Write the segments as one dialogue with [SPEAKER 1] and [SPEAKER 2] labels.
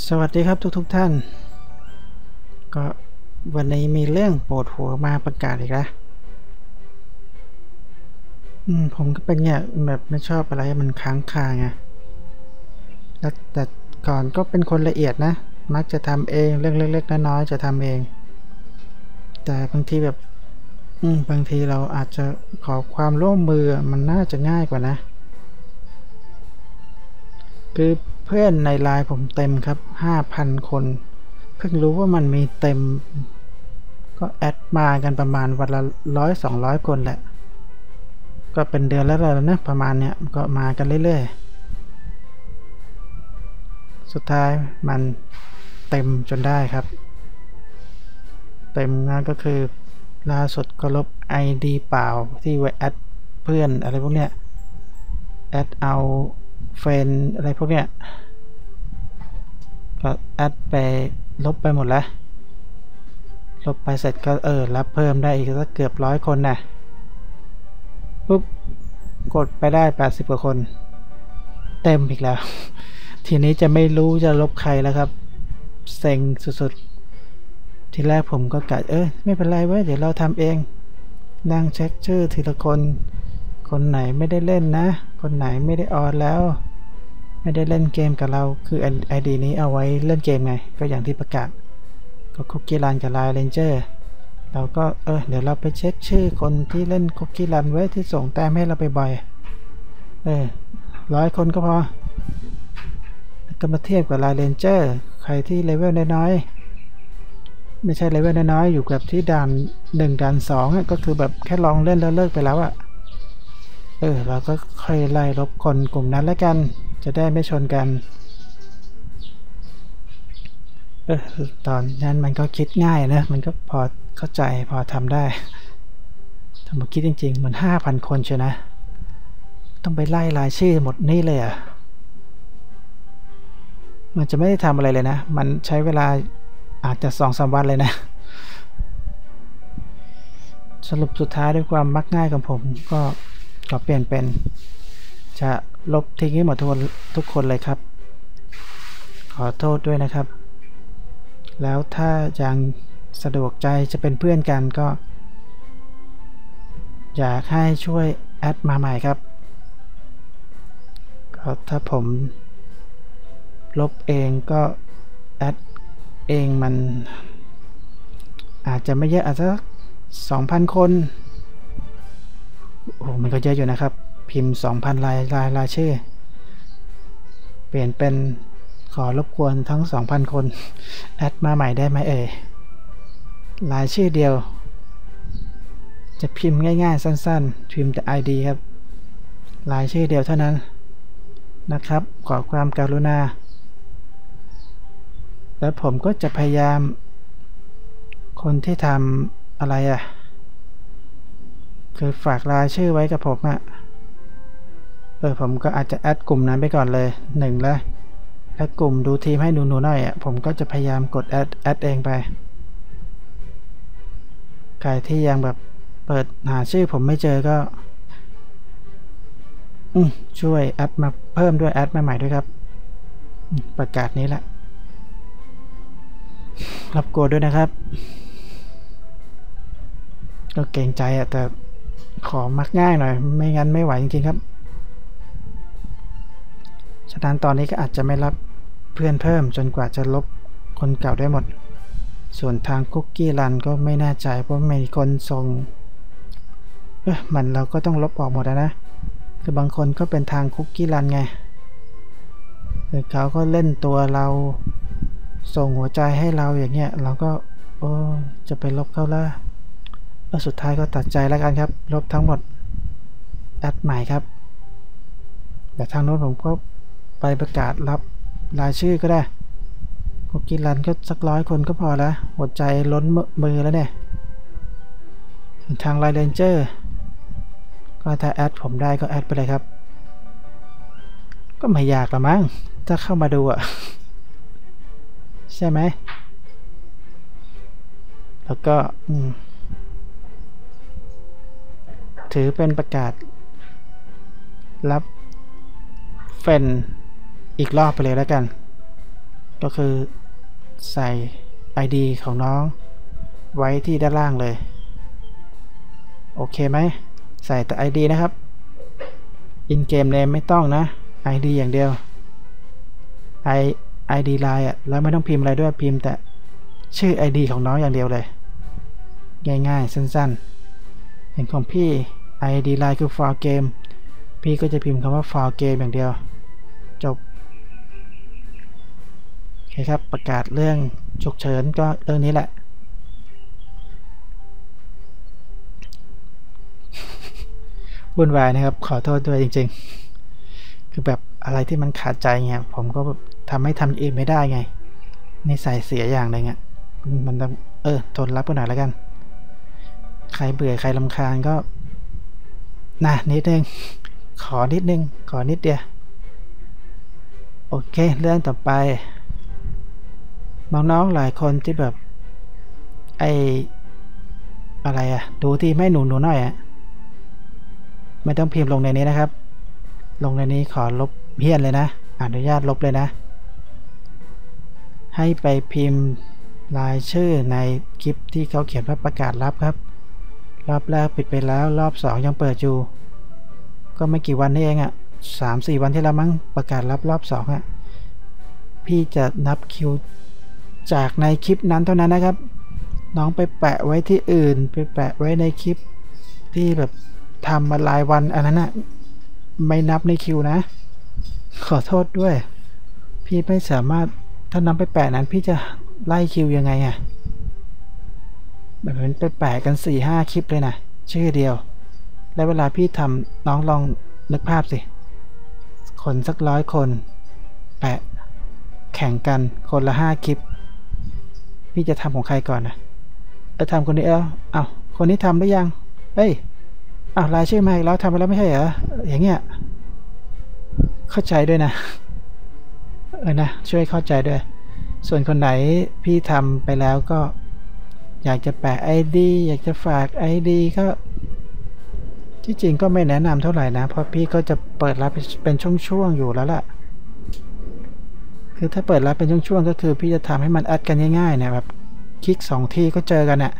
[SPEAKER 1] สวัสดีครับทุกๆทท่าน ก็วันนี้มีเรื่องปวดหัวมาประกาศอีกแล้วอืมผมก็เป็นเนี่ยแบบไม่ชอบอะไรมันค้างคาไงแล้วแต่ก่อนก็เป็นคนละเอียดนะ มักจะทำเองเรื่องเล็กๆน้อยๆจะทำเอง แต่บางทีแบบ อืมบางทีเราอาจจะขอความร่วมมือมันน่าจะง่ายกว่านะ คือ พื่อนในไลน์ผมเต็มครับ 5,000 คน เพิ่งรู้ว่ามันมีเต็ม ก็แอดมากันประมาณวันละร้อยสองร้อยคนแหละ ก็เป็นเดือนแล้วแล้วนะประมาณเนี้ยก็มากันเรื่อยๆ สุดท้ายมันเต็มจนได้ครับ เต็มงานก็คือล่าสุดก็ลบ ID เปล่าที่ไว้แอดเพื่อนอะไรพวกเนี้ย แอดเอาเฟนอะไรพวกเนี้ย ก็แอดไปลบไปหมดแล้ว ลบไปเสร็จก็เออรับเพิ่มได้อีกสักเกือบร้อยคนนะปุ๊บกดไปได้ 80 กว่าคน เต็มอีกแล้ว ทีนี้จะไม่รู้จะลบใครแล้วครับ เซ็งสุดๆ ทีแรกผมก็กะเออไม่เป็นไรเว้ยเดี๋ยวเราทำเอง นั่งเช็คชื่อทีละคน คนไหนไม่ได้เล่นนะ คนไหนไม่ได้ออนแล้ว ไม่ได้เล่นเกมกับเราคือไอดีนี้เอาไว้เล่นเกมไง ก็อย่างที่ประกาศก็คุกกี้รันกับไลน์เรนเจอร์เราก็เออเดี๋ยวเราไปเช็คชื่อคนที่เล่นคุกกี้รันไว้ที่ส่งแต้มให้เราไปบ่อยเออร้อยคนก็พอก็มาเทียบกับไลน์เรนเจอร์ใครที่เลเวลน้อยๆไม่ใช่เลเวลน้อยๆอยู่กับที่ด่านหนึ่งด่านสองก็คือแบบแค่ลองเล่นแล้วเลิกไปแล้วอะเออเราก็ค่อยไล่ลบคนกลุ่มนั้นแล้วกัน จะได้ไม่ชนกันเออตอนนั้นมันก็คิดง่ายนะมันก็พอเข้าใจพอทำได้ถ้ามาคิดจริง ๆ มันห้าพันคนเชียวนะ ต้องไปไล่รายชื่อหมดนี่เลยอะมันจะไม่ได้ทำอะไรเลยนะ มันใช้เวลาอาจจะสองสามวันเลยนะ สรุปสุดท้ายด้วยความมักง่ายของผมก็ก็เปลี่ยนเป็นจะ ลบทิ้งให้หมดทุกคนทุกคนเลยครับ ขอโทษด้วยนะครับ แล้วถ้ายังสะดวกใจจะเป็นเพื่อนกันก็ อยากให้ช่วยแอดมาใหม่ครับก็ถ้าผมลบเองก็แอดเองมัน อาจจะไม่เยอะอาจจะสองพันคน โอ้มันก็เยอะอยู่นะครับ พิมพ์ 2,000 ลายลายลายชื่อ เปลี่ยนเป็นขอรบกวนทั้ง 2,000 คน แอดมาใหม่ได้ไหมเอ่ยลายชื่อเดียว จะพิมพ์ง่ายๆ สั้นๆ พิมพ์แต่ ID ครับลายชื่อเดียวเท่านั้นนะครับ ขอความกรุณา แล้วผมก็จะพยายาม คนที่ทำอะไรอะ่ะ คือฝากรายชื่อไว้กับผมอะ่ะ เออผมก็อาจจะแอดกลุ่มนั้นไปก่อนเลยหนึ่งแล้วแล้วกลุ่มดูทีมให้หนูๆหน่อยอะผมก็จะพยายามกดแอดแอดเองไปใครที่ยังแบบเปิดหาชื่อผมไม่เจอก็อืมช่วยแอดมาเพิ่มด้วยแอดใหม่ๆด้วยครับ ประกาศนี้แหละรับกดด้วยนะครับ ก็เกรงใจอะแต่ขอมักง่ายหน่อย ไม่งั้นไม่ไหวจริงๆครับ ฉะนั้นตอนนี้ก็อาจจะไม่รับเพื่อนเพิ่มจนกว่าจะลบคนเก่าได้หมด ส่วนทางคุกกี้รันก็ไม่แน่ใจเพราะมีคนส่งเอ๊ะมันเราก็ต้องลบออกหมดนะ คือบางคนก็เป็นทางคุกกี้รันไงคือเขาก็เล่นตัวเราส่งหัวใจให้เราอย่างเงี้ยเราก็โอ้จะไปลบเขาล้วแล้วสุดท้ายก็ตัดใจแล้วกันครับ ลบทั้งหมดแอดใหม่ครับ แต่ทางโน้นผมก็ ไปประกาศรับรายชื่อก็ได้คุกกี้รันก็สักร้อยคนก็พอแล้วหัวใจล้นมือแล้วเนี่ยทางไลเรนเจอร์ก็ถ้าแอดผมได้ก็แอดไปเลยครับ ก็ไม่ยากละมั้งถ้าเข้ามาดูอะใช่ไหม แล้วก็ถือเป็นประกาศรับเฟน อีกรอบไปเลยแล้วกัน ก็คือใส่ ID ของน้องไว้ที่ด้านล่างเลย โอเคไหม ใส่แต่ ID นะครับ in game name ไม่ต้องนะ ID อย่างเดียว I ID line อะแล้วไม่ต้องพิมพ์อะไรด้วยพิมพ์แต่ชื่อ ID ของน้องอย่างเดียวเลย ง่ายๆ สั้นๆ เห็นของพี่ ID line คือ for game พี่ก็จะพิมพ์คำว่า for game อย่างเดียว จบ คครับ ประกาศเรื่องฉุกเฉินก็เรื่องนี้แหละวุ่นวายนะครับ ขอโทษด้วยจริง ๆ คือแบบอะไรที่มันขาดใจเงี้ยผมก็ทำให้ทำเองไม่ได้ไงในใส่เสียอย่างไรเงี้ยมันต้องเออทนรับกันหน่อยแล้วกัน ใครเบื่อใครลำคาญก็นะนิดนึง ขอนิดนึง ขอนิดเดียว โอเค เรื่องต่อไป น้องๆหลายคนที่แบบ ไออะไรอะดูที่ไม่หนูหนูหน่อยอะไม่ต้องพิมพ์ลงในนี้นะครับ ลงในนี้ขอลบเพี้ยนเลยนะ อนุญาตลบเลยนะ ให้ไปพิมพ์รายชื่อในคลิปที่เขาเขียนว่าประกาศรับครับ รอบแรกปิดไปแล้ว รอบสองยังเปิดอยู่ ก็ไม่กี่วันนี่เองอะ่ะสามสี่วันที่แล้วมั้งประกาศรับรอบสองอะ่ะ พี่จะนับคิว จากในคลิปนั้นเท่านั้นนะครับ น้องไปแปะไว้ที่อื่น ไปแปะไว้ในคลิปที่แบบทำมาหลายวันอันนั้นนะไม่นับในคิวนะ ขอโทษด้วย พี่ไม่สามารถถ้านำไปแปะนั้น พี่จะไล่คิวยังไงอะแบบนั้นไปแปะกัน4ี่ห้าคลิปเลยนะชื่อเดียว แล้วเวลาพี่ทำน้องลองนึกภาพสิ คนสักร้อยคน แปะแข่งกันคนละห้าคลิป พี่จะทำของใครก่อนนะเออทำคนนี้เออเอาคนนี้ทำหรือยังเฮ้ยเอาวรายชื่อมาอีกแล้วทำไปแล้วไม่ใช่เหรออย่างเงี้ยเข้าใจด้วยนะเออนะช่วยเข้าใจด้วย ส่วนคนไหนพี่ทำไปแล้วก็ อยากจะแปะ ID อยากจะฝาก ID ก็ที่จริงก็ไม่แนะนำเท่าไหร่นะ เพราะพี่ก็จะเปิดรับเป็นช่วงๆอยู่แล้วล่ะ คือถ้าเปิดรับเป็นช่วงๆก็คือพี่จะทำให้มันอัดกันง่ายๆนะแบบคลิกสองที่ก็เจอกันอะ่ะ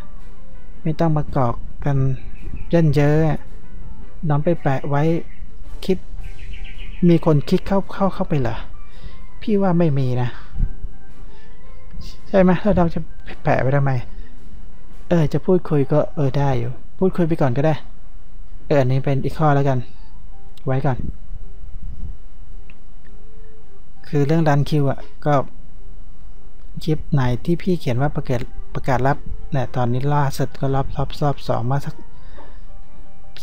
[SPEAKER 1] ไม่ต้องมากรอกกันเย่นเยอะน้องไปแปะไว้คลิป มีคนคลิกเข้าเข้าเข้าไปเหรอพี่ว่าไม่มีนะ ใช่ไหมแล้วเราจะแปะไว้ทำไม เออ จะพูดคุยก็เออได้อยู่ พูดคุยไปก่อนก็ได้ เอออันนี้เป็นอีกข้อแล้วกัน ไว้ก่อน คือเรื่องดันคิวอะ ก็คลิปไหนที่พี่เขียนว่าประกาศประกาศรับเนี่ยตอนนี้ล่าสุดก็รับรอบรอบสองมาสัก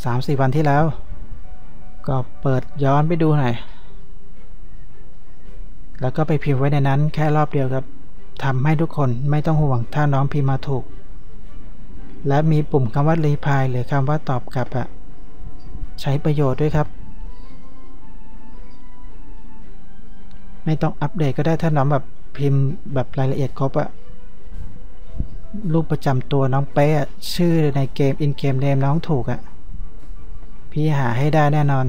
[SPEAKER 1] สามสี่วันที่แล้ว ก็เปิดย้อนไปดูหน่อย แล้วก็ไปพิมพ์ไว้ในนั้นแค่รอบเดียวครับทำให้ทุกคนไม่ต้องห่วงถ้าน้องพิมพ์มาถูก และมีปุ่มคำว่ารีพายหรือคำว่าตอบกลับอะใช้ประโยชน์ด้วยครับ ไม่ต้องอัปเดตก็ได้ถ้าน้องแบบพิมพ์แบบรายละเอียดครบอะรูปประจำตัวน้องเป๊ะชื่อในเกม in game name น้องถูกอะพี่หาให้ได้แน่นอน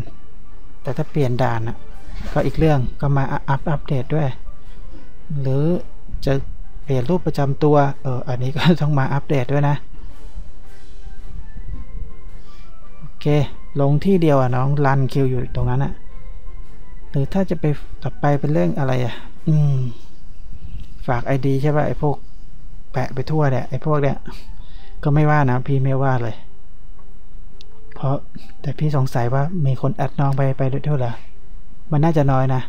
[SPEAKER 1] แต่ถ้าเปลี่ยนด่านอะก็อีกเรื่องก็มาอัปอัปเดตด้วย หรือจะเปลี่ยนรูปประจำตัวเอออันนี้ก็ต้องมาอัปเดตด้วยนะโอเค ลงที่เดียวอะน้องรันคิวอยู่ตรงนั้นอะ หรือถ้าจะไปต่อไปเป็นเรื่องอะไรอะ อืม ฝากไอดีใช่ป่ะไอพวกแปะไปทั่วเนี่ยไอพวกเนี่ย ก็ไม่ว่านะพี่ไม่ว่าเลย เพราะแต่พี่สงสัยว่ามีคนแอดน้องไปไปด้วยเหรอมันน่าจะน้อยนะ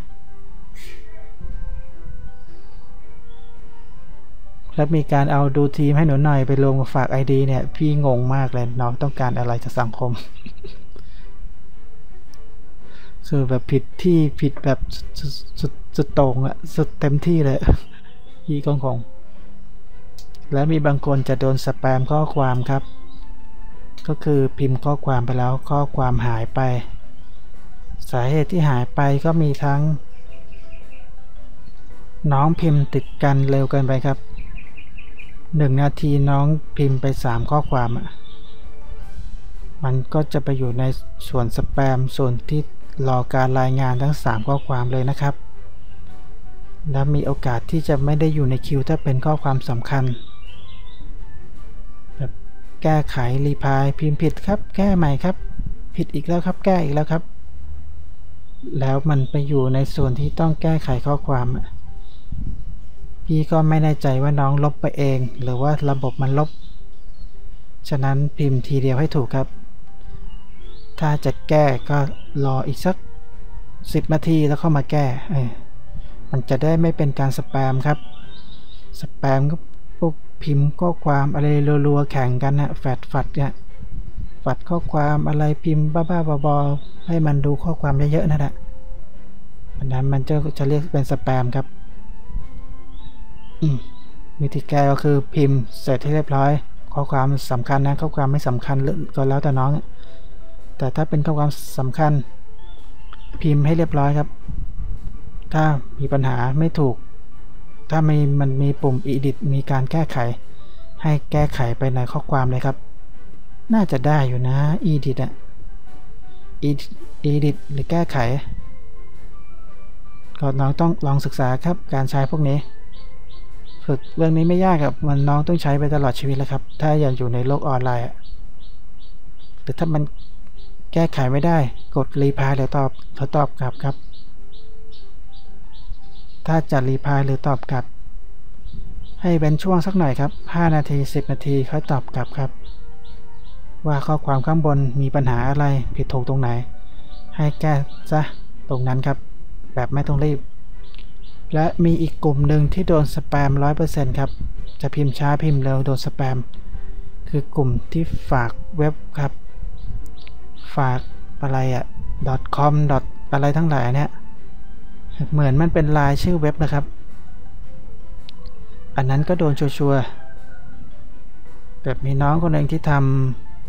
[SPEAKER 1] แล้วมีการเอาดูทีมให้หนูหน่อยไปลงฝากไอดีเนี่ย พี่งงมากเลยน้องต้องการอะไรจากสังคม คือแบบผิดที่ผิดแบบสุดสุดตรงอะสุดเต็มที่เลยพี่กงคงและมีบางคนจะโดนสแปมข้อความครับ ก็คือพิมพ์ข้อความไปแล้วข้อความหายไป สาเหตุที่หายไปก็มีทั้ง น้องพิมพ์ติดกันเร็วเกินไปครับหนึ่งนาทีน้องพิมพ์ไปสามข้อความอะมันก็จะไปอยู่ในส่วนสแปมส่วนที่ รอการรายงานทั้ง 3 ข้อความเลยนะครับ และมีโอกาสที่จะไม่ได้อยู่ในคิวถ้าเป็นข้อความสำคัญ แบบแก้ไขรีพายพิมพ์ผิดครับ แก้ใหม่ครับ ผิดอีกแล้วครับ แก้อีกแล้วครับ แล้วมันไปอยู่ในส่วนที่ต้องแก้ไขข้อความ พี่ก็ไม่แน่ใจว่าน้องลบไปเอง หรือว่าระบบมันลบ ฉะนั้นพิมพ์ทีเดียวให้ถูกครับ ถ้าจะแก้ก็รออีกสัก 10 นาทีแล้วเข้ามาแก้มันจะได้ไม่เป็นการสแปมครับ สแปมก็พวกพิมพ์ข้อความอะไรรัวๆแข่งกันนะแฟดฟัดเนี่ยฝัดข้อความอะไรพิมพ์บ้าๆบอๆให้มันดูข้อความเยอะๆนั่นแหละอันนั้นมันจะจะเรียกเป็นสแปมครับอืมวิธีแก้ก็คือพิมพ์เสร็จให้เรียบร้อย ข้อความสำคัญนะข้อความไม่สำคัญก็แล้วแต่น้อง แต่ถ้าเป็นข้อความสำคัญ พิมพ์ให้เรียบร้อยครับ ถ้ามีปัญหาไม่ถูก ถ้ามีมันมีปุ่ม edit มีการแก้ไข ให้แก้ไขไปในข้อความเลยครับ น่าจะได้อยู่นะ edit อะ edit หรือแก้ไขก็น้องต้องลองศึกษาครับการใช้พวกนี้ ฝึกเรื่องนี้ไม่ยากครับมันน้องต้องใช้ไปตลอดชีวิตแล้วครับ ถ้าอยากอยู่ในโลกออนไลน์หรือถ้ามัน แก้ไขไม่ได้ กดรีพายหรือตอบหรือตอบกลับครับ ถ้าจะรีพายหรือตอบกลับ ให้เป็นช่วงสักหน่อยครับ 5 นาที 10 นาทีค่อยตอบกลับครับ ว่าข้อความข้างบนมีปัญหาอะไรผิดถูกตรงไหน ให้แก้ซะตรงนั้นครับ แบบไม่ต้องรีบ และมีอีกกลุ่มหนึ่งที่โดนสแปม 100%ครับ จะพิมพ์ช้าพิมพ์เร็วโดนสแปม คือกลุ่มที่ฝากเว็บครับ ฝากอะไรอะ .com อะไรทั้งหลายเนี่ย เหมือนมันเป็นลายชื่อเว็บนะครับ อันนั้นก็โดนชัวร์แบบมีน้องคนหนึ่งที่ท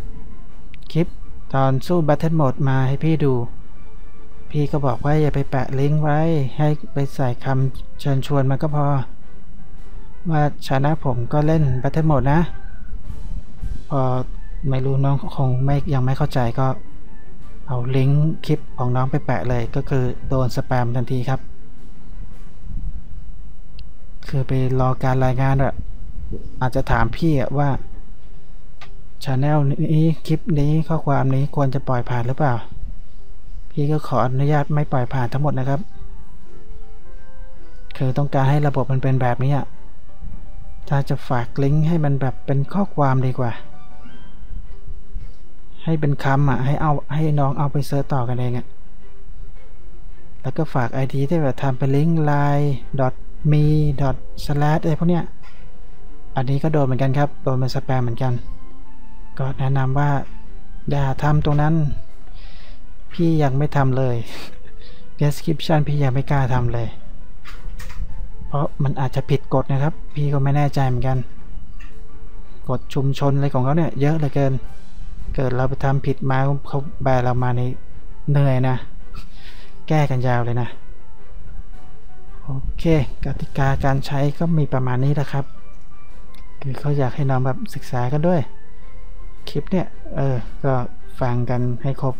[SPEAKER 1] ำคลิปตอนสู้ Battle Mode มาให้พี่ดู พี่ก็บอกว่าอย่าไปแปะลิงก์ไว้ ให้ไปใส่คำเชิญชวนมันก็พอ ว่าชนะผมก็เล่น Battle Mode นะ พอไม่รู้น้องคงไม่ยังไม่เข้าใจก็ เอาลิงก์คลิปของน้องไปแปะเลยก็คือโดนสแปมทันทีครับ คือไปรอการรายงานอะอาจจะถามพี่ว่าชาแนลนี้คลิปนี้ข้อความนี้ควรจะปล่อยผ่านหรือเปล่า พี่ก็ขออนุญาตไม่ปล่อยผ่านทั้งหมดนะครับ คือต้องการให้ระบบมันเป็นแบบนี้อะถ้าจะฝากลิงก์ให้มันแบบเป็นข้อความดีกว่า ให้เป็นคำอะ ให้เอาให้น้องเอาไปเซิร์ชต่อกันเองอะ แล้วก็ฝาก ID ที่แบบทำเป็นลิงก์ line me slash อะไรพวกเนี้ย อันนี้ก็โดนเหมือนกันครับ โดนเป็นสแปมเหมือนกัน ก็แนะนำว่า อย่าทำตรงนั้น พี่ยังไม่ทำเลย description พี่ยังไม่กล้าทำเลย เพราะมันอาจจะผิดกฎนะครับ พี่ก็ไม่แน่ใจเหมือนกัน กฎชุมชนอะไรของเขาเนี่ยเยอะเหลือเกิน เกิดเราไปทำผิดมาเขาแบเรามาในเหนื่อยนะ แก้กันยาวเลยนะ โอเค กติกาการใช้ก็มีประมาณนี้แหละครับ คือเขาอยากให้น้องแบบศึกษากันด้วย คลิปเนี่ย เออ ก็ฟังกันให้ครบ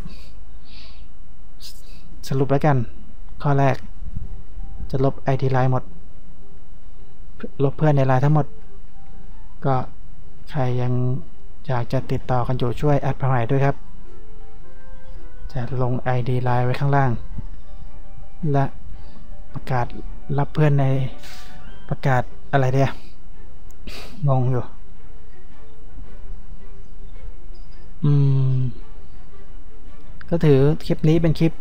[SPEAKER 1] สรุปแล้วกัน ข้อแรก จะลบ ID ไลน์หมด ลบเพื่อนในไลน์ทั้งหมด ก็ใครยัง อยากจะติดต่อกันอยู่ช่วยแอดมาใหม่ด้วยครับ จะลง ID ไลน์ไว้ข้างล่าง และประกาศรับเพื่อนในประกาศอะไรเดียงงอยู่ อืม ก็ถือคลิปนี้เป็นคลิป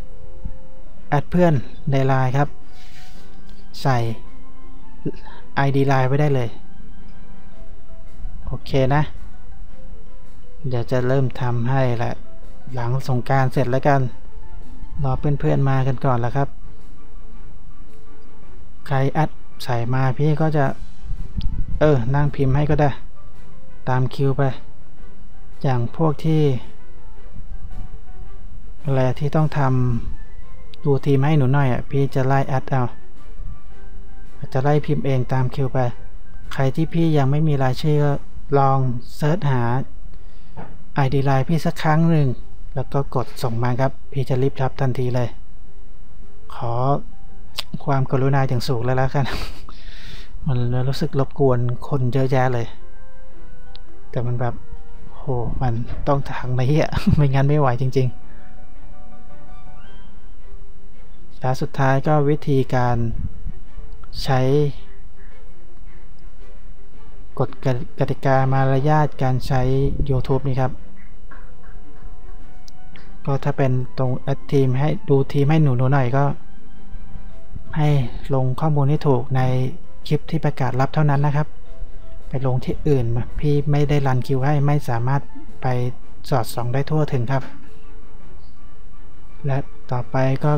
[SPEAKER 1] แอดเพื่อนในไลน์ครับ ใส่ ID ไลน์ไว้ได้เลย โอเคนะ เดี๋ยวจะเริ่มทำให้ละหลังสงการเสร็จแล้วกัน รอเพื่อนๆมากันก่อนแล้วครับ ใครอัดใส่มาพี่ก็จะ เออ นั่งพิมพ์ให้ก็ได้ ตามคิวไป อย่างพวกที่อะไรที่ต้องทำดูทีมให้หนูหน่อยอะพี่จะไล่อัดเอาจะไล่พิมพ์เองตามคิวไป ใครที่พี่ยังไม่มีรายชื่อก็ลองเซิร์ชหา ID ไลน์พี่สักครั้งหนึ่ง แล้วก็กดส่งมาครับ พี่จะรีบรับทันทีเลย ขอความกรุณาอย่างสูงแล้วล้วกัน มันรู้สึกรบกวนคนเยอะแยะเลย แต่มันแบบโหมันต้องทางนี้อะไม่งั้นไม่ไหวจริงๆและสุดท้ายก็วิธีการใช้กฎกติกามารยาทการใช้ YouTube นี่ครับ ก็ถ้าเป็นตรงแอดทีมให้ดูทีมให้หนูหนูหน่อยก็ ให้ลงข้อมูลที่ถูกในคลิปที่ประกาศรับเท่านั้นนะครับ ไปลงที่อื่น พี่ไม่ได้รันคิวให้ไม่สามารถไปสอดส่องได้ทั่วถึงครับ และต่อไปก็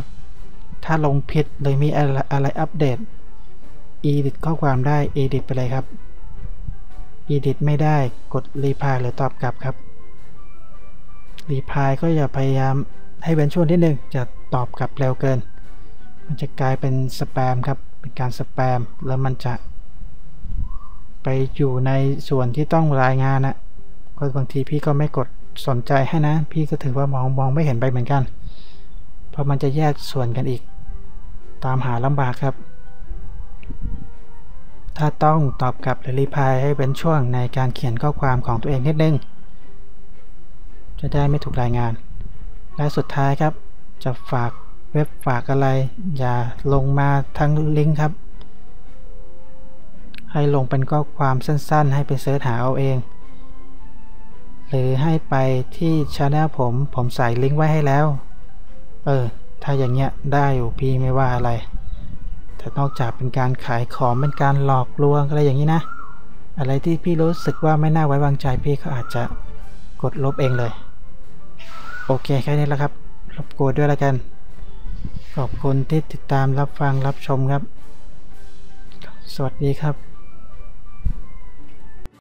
[SPEAKER 1] ถ้าลงผิดเลยมีอะไรอะไรอัปเดต edit ข้อความได้ edit ไปเลยครับ edit ไม่ได้กด reply หรือตอบกลับครับ reply ก็อย่าพยายามให้เว้นช่วงที่หนึ่งจะตอบกลับเร็วเกิน มันจะกลายเป็นสแปมครับ เป็นการสแปม แล้วมันจะ ไปอยู่ในส่วนที่ต้องรายงานนะก็บางทีพี่ก็ไม่กดสนใจให้นะ พี่ก็ถือว่ามองมองไม่เห็นไปเหมือนกัน เพราะมันจะแยกส่วนกันอีก ตามหาลำบากครับ ถ้าต้องตอบกลับหรือรีพายให้เป็นช่วงในการเขียนข้อความของตัวเองนิดนึง จะได้ไม่ถูกรายงาน และสุดท้ายครับ จะฝากเว็บฝากอะไร อย่าลงมาทั้งลิงก์ครับ ให้ลงเป็นข้อความสั้นๆ ให้ไปเสิร์ชหาเอาเอง หรือให้ไปที่ช anel ผม ผมใส่ลิงก์ไว้ให้แล้ว เออ ถ้าอย่างเงี้ยได้อยู่พี่ไม่ว่าอะไร แต่นอกจากเป็นการขายของเป็นการหลอกลวงอะไรอย่างนี้นะอะไรที่พี่รู้สึกว่าไม่น่าไว้วางใจพี่ก็อาจจะกดลบเองเลย โอเคแค่นี้แล้วครับรบกวนด้วยแล้วกัน ขอบคุณที่ติดตามรับฟังรับชมครับ สวัสดีครับ